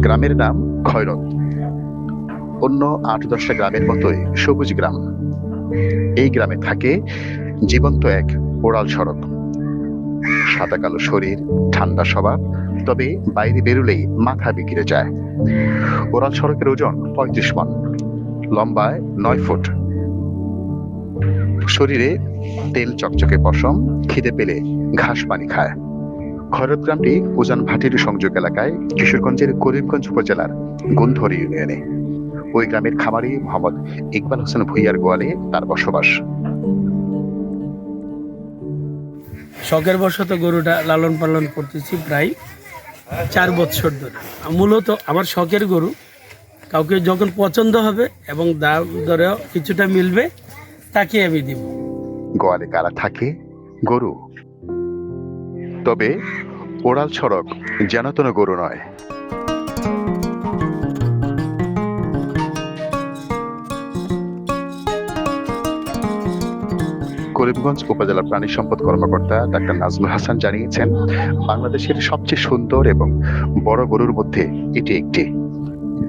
গ্রামের নাম খয়রত। অন্য আট দশটা গ্রামের মতোই সবুজ গ্রাম। এই গ্রামে থাকে জীবন্ত এক ওড়াল সড়ক। সাদা কালো শরীর, ঠান্ডা স্বভাব, তবে বাইরে বেরোলেই মাথা বিগড়ে যায়। ওড়াল সড়কের ওজন পঁয়ত্রিশ মন। লম্বায় নয় ফুট। শরীরে তেল চকচকে পশম, খিদে পেলে ঘাস পানি খায়। খরদ গ্রামটি উজান ভাটির সংযোগ এলাকায় কিশোরগঞ্জের করিমগঞ্জ উপজেলার গুন্ধর ইউনিয়নে। ওই গ্রামের খামারি মোহাম্মদ ইকবাল হোসেন ভুইয়ার গোয়ালে তার বসবাস। শখের বশত গরুটা লালন পালন করতেছি প্রায় চার বছর ধরে। মূলত আমার শখের গরু, কাউকে যখন পছন্দ হবে এবং দাম দরেও কিছুটা মিলবে তাকে আমি দিব গোয়ালে কারা থাকে? গরু। তবে ওড়াল সড়ক যেন গরু নয়। করিমগঞ্জ উপজেলা প্রাণী সম্পদ কর্মকর্তা ডাক্তার নাজমুল হাসান জানিয়েছেন, বাংলাদেশের সবচেয়ে সুন্দর এবং বড় গরুর মধ্যে এটি একটি।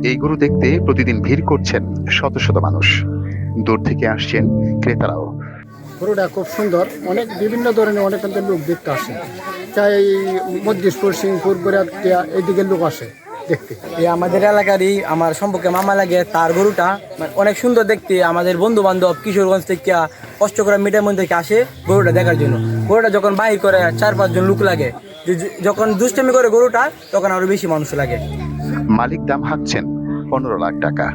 এই গরু দেখতে প্রতিদিন ভিড় করছেন শত শত মানুষ। দূর থেকে আসছেন ক্রেতারাও। গরুটা খুব সুন্দর। অনেক বিভিন্ন ধরনের অনেক লোক দেখতে আসে। চাই মধ্যপুর সিংপুর এইদিকে লোক আসে দেখতে। এই আমাদের এলাকারই আমার সম্পর্কে মামা লাগে তার গরুটা মানে অনেক সুন্দর দেখতে। আমাদের বন্ধু বান্ধব কিশোরগঞ্জ থেকে কষ্ট করে মিটার মধ্যে থেকে আসে গরুটা দেখার জন্য। গরুটা যখন বাহির করে চার পাঁচজন লোক লাগে। যে- যখন দুষ্টামি করে গরুটা তখন আরও বেশি মানুষ লাগে। মালিক দাম হাঁকছেন পনেরো লাখ টাকা।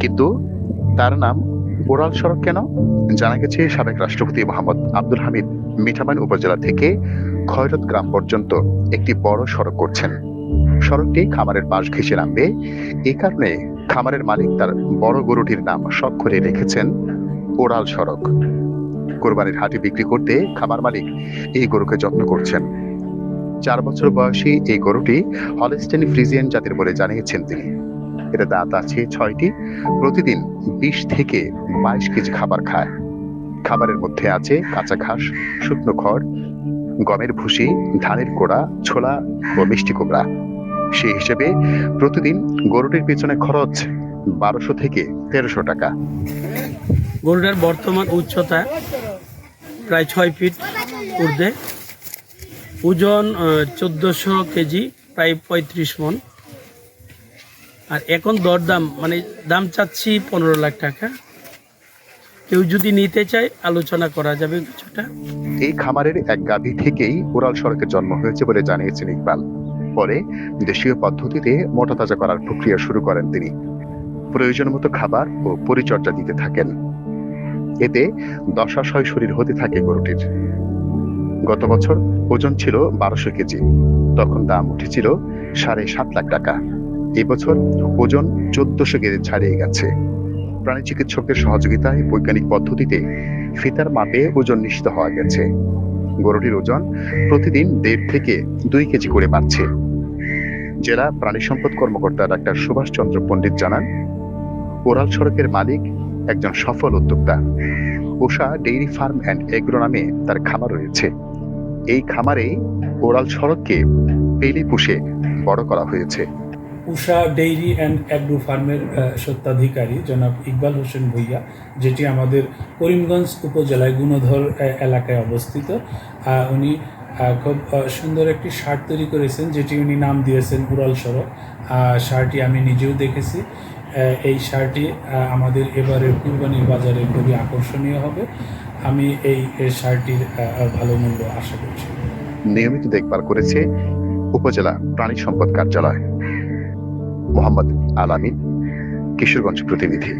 কিন্তু তার নাম ওরাল সড়ক কেন? জানা গেছে সাবেক রাষ্ট্রপতি মোহাম্মদ আব্দুল হামিদ মিঠামাইন উপজেলা থেকে খয়রত গ্রাম পর্যন্ত একটি বড় সড়ক করছেন। সড়কটি খামারের পাশ ঘেঁষে নামবে। এ কারণে খামারের মালিক তার বড় গরুটির নাম শখ করে রেখেছেন ওরাল সড়ক। কোরবানির হাটে বিক্রি করতে খামার মালিক এই গরুকে যত্ন করছেন। চার বছর বয়সী এই গরুটি হলস্টেন ফ্রিজিয়ান জাতের বলে জানিয়েছেন তিনি। এর দাঁত আছে ছয়টি। প্রতিদিন বিশ থেকে বাইশ কেজি খাবার খায়। খাবারের মধ্যে আছে কাঁচা ঘাস, শুকনো খড়, গমের ভুসি, ধানের কোড়া, ছোলা ও মিষ্টি কুমড়া। সেই হিসেবে প্রতিদিন গরুটির পেছনে খরচ বারোশো থেকে তেরোশো টাকা। গরুটার বর্তমান উচ্চতা প্রায় ছয় ফিট ঊর্ধ্বে। ওজন চোদ্দোশো কেজি, প্রায় পঁয়ত্রিশ মন। আর এখন দরদাম মানে দাম চাচ্ছি পনেরো লাখ টাকা। কেউ যদি নিতে চায়, আলোচনা করা যাবে কিছুটা। এই খামারের এক গাভী থেকেই ওরাল সড়কের জন্ম হয়েছে বলে জানিয়েছেন ইকবাল। পরে দেশীয় পদ্ধতিতে মোটা তাজা করার প্রক্রিয়া শুরু করেন তিনি। প্রয়োজন মতো খাবার ও পরিচর্যা দিতে থাকেন। এতে দশাশয় শরীর হতে থাকে গরুটির। গত বছর ওজন ছিল বারোশো কেজি। তখন দাম উঠেছিল সাড়ে সাত লাখ টাকা। এবছর ওজন চোদ্দশো কেজি ছাড়িয়ে গেছে। প্রাণী চিকিৎসকের সহযোগিতায় বৈজ্ঞানিক পদ্ধতিতে ফিতার মাপে ওজন নিশ্চিত হওয়া গেছে। গরুটির ওজন প্রতিদিন দেড় থেকে দুই কেজি করে বাড়ছে। জেলা প্রাণী সম্পদ কর্মকর্তা ডাক্তার সুভাষ চন্দ্র পণ্ডিত জানান, ওরাল সড়কের মালিক একজন সফল উদ্যোক্তা। Usha dairy farm and agro নামে তার খামার রয়েছে। এই খামারে ওরাল সড়ককে পেলি পুষে বড় করা হয়েছে। উষা ডেইরি অ্যান্ড অ্যাগ্রো ফার্মের আহ, স্বত্বাধিকারী জনাব ইকবাল হোসেন ভুইয়া যেটি আমাদের করিমগঞ্জ উপজেলায় গুণধর এলাকায় অবস্থিত। উনি খুব সুন্দর একটি শার্ট তৈরি করেছেন যেটি উনি নাম দিয়েছেন উড়াল সড়ক। শার্টটি আমি নিজেও দেখেছি। এই শার্টটি আমাদের এবারের কুরবানির বাজারে খুবই আকর্ষণীয় হবে। আমি এই শার্টটির ভালো মূল্য আশা করছি। নিয়মিত দেখভাল করেছে উপজেলা প্রাণী সম্পদ কার্যালয়। মোহাম্মদ আলামিন কিশোরগঞ্জ প্রতিনিধি।